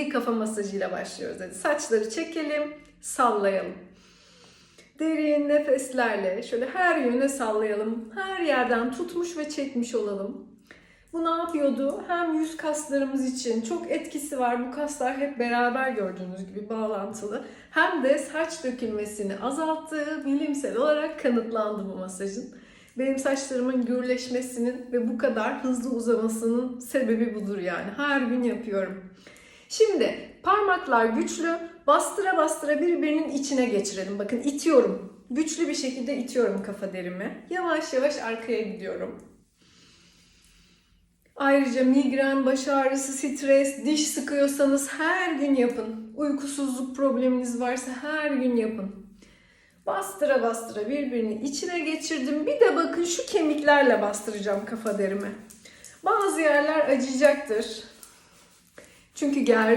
Bilgi kafa masajıyla başlıyoruz. Hadi saçları çekelim, sallayalım. Derin nefeslerle şöyle her yöne sallayalım. Her yerden tutmuş ve çekmiş olalım. Bu ne yapıyordu? Hem yüz kaslarımız için çok etkisi var. Bu kaslar hep beraber gördüğünüz gibi bağlantılı. Hem de saç dökülmesini azalttığı bilimsel olarak kanıtlandı bu masajın. Benim saçlarımın gürleşmesinin ve bu kadar hızlı uzamasının sebebi budur yani. Her gün yapıyorum. Şimdi parmaklar güçlü, bastıra bastıra birbirinin içine geçirelim. Bakın itiyorum. Güçlü bir şekilde itiyorum kafa derimi. Yavaş yavaş arkaya gidiyorum. Ayrıca migren, baş ağrısı, stres, diş sıkıyorsanız her gün yapın. Uykusuzluk probleminiz varsa her gün yapın. Bastıra bastıra birbirini içine geçirdim. Bir de bakın şu kemiklerle bastıracağım kafa derimi. Bazı yerler acıyacaktır. Çünkü gergin.